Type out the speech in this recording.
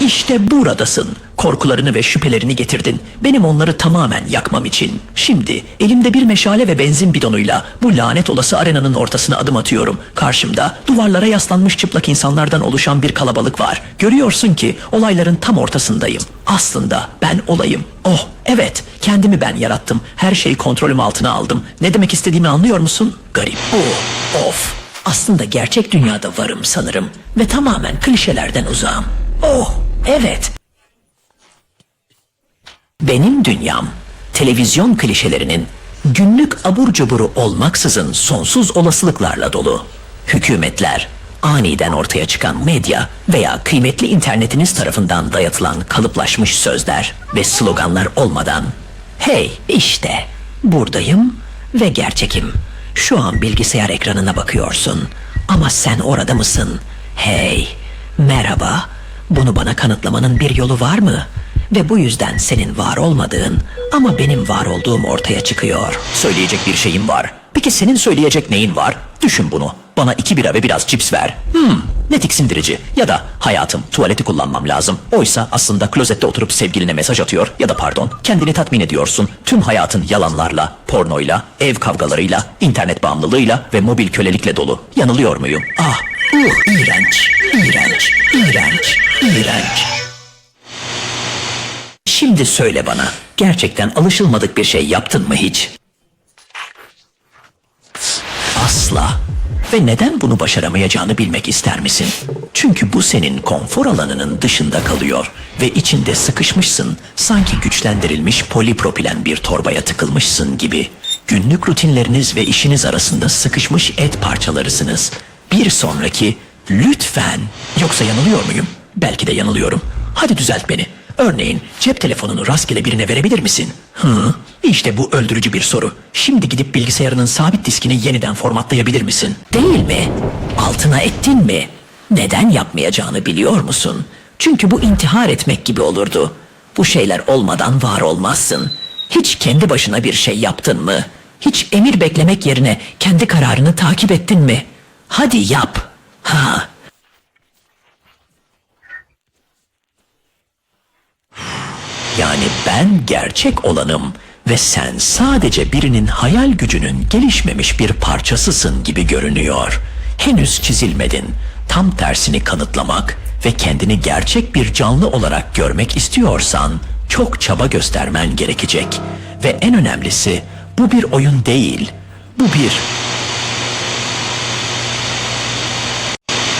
İşte buradasın. Korkularını ve şüphelerini getirdin. Benim onları tamamen yakmam için. Şimdi elimde bir meşale ve benzin bidonuyla bu lanet olası arenanın ortasına adım atıyorum. Karşımda duvarlara yaslanmış çıplak insanlardan oluşan bir kalabalık var. Görüyorsun ki olayların tam ortasındayım. Aslında ben olayım. Oh evet kendimi ben yarattım. Her şeyi kontrolüm altına aldım. Ne demek istediğimi anlıyor musun? Garip. Oh of. Aslında gerçek dünyada varım sanırım. Ve tamamen klişelerden uzağım. Oh evet benim dünyam televizyon klişelerinin günlük abur cuburu olmaksızın sonsuz olasılıklarla dolu. Hükümetler, aniden ortaya çıkan medya veya kıymetli internetiniz tarafından dayatılan kalıplaşmış sözler ve sloganlar olmadan hey işte buradayım ve gerçekim. Şu an bilgisayar ekranına bakıyorsun ama sen orada mısın? Hey, merhaba. Bunu bana kanıtlamanın bir yolu var mı? Ve bu yüzden senin var olmadığın ama benim var olduğum ortaya çıkıyor. Söyleyecek bir şeyim var. Peki senin söyleyecek neyin var? Düşün bunu. Bana iki bira ve biraz cips ver. Hmm, ne tiksindirici. Ya da hayatım tuvaleti kullanmam lazım. Oysa aslında klozette oturup sevgiline mesaj atıyor ya da pardon kendini tatmin ediyorsun. Tüm hayatın yalanlarla, pornoyla, ev kavgalarıyla, internet bağımlılığıyla ve mobil kölelikle dolu. Yanılıyor muyum? Ah, uh, iğrenç, Şimdi söyle bana, gerçekten alışılmadık bir şey yaptın mı hiç? Asla. Ve neden bunu başaramayacağını bilmek ister misin? Çünkü bu senin konfor alanının dışında kalıyor ve içinde sıkışmışsın, sanki güçlendirilmiş polipropilen bir torbaya tıkılmışsın gibi. Günlük rutinleriniz ve işiniz arasında sıkışmış et parçalarısınız. Bir sonraki lütfen. Yoksa yanılıyor muyum? Belki de yanılıyorum. Hadi düzelt beni. Örneğin cep telefonunu rastgele birine verebilir misin? Hı? İşte bu öldürücü bir soru. Şimdi gidip bilgisayarının sabit diskini yeniden formatlayabilir misin? Değil mi? Altına ettin mi? Neden yapmayacağını biliyor musun? Çünkü bu intihar etmek gibi olurdu. Bu şeyler olmadan var olmazsın. Hiç kendi başına bir şey yaptın mı? Hiç emir beklemek yerine kendi kararını takip ettin mi? Hadi yap. Ha, Yani ben gerçek olanım ve sen sadece birinin hayal gücünün gelişmemiş bir parçasısın gibi görünüyor. Henüz çizilmedin. Tam tersini kanıtlamak ve kendini gerçek bir canlı olarak görmek istiyorsan çok çaba göstermen gerekecek. Ve en önemlisi bu bir oyun değil. Bu bir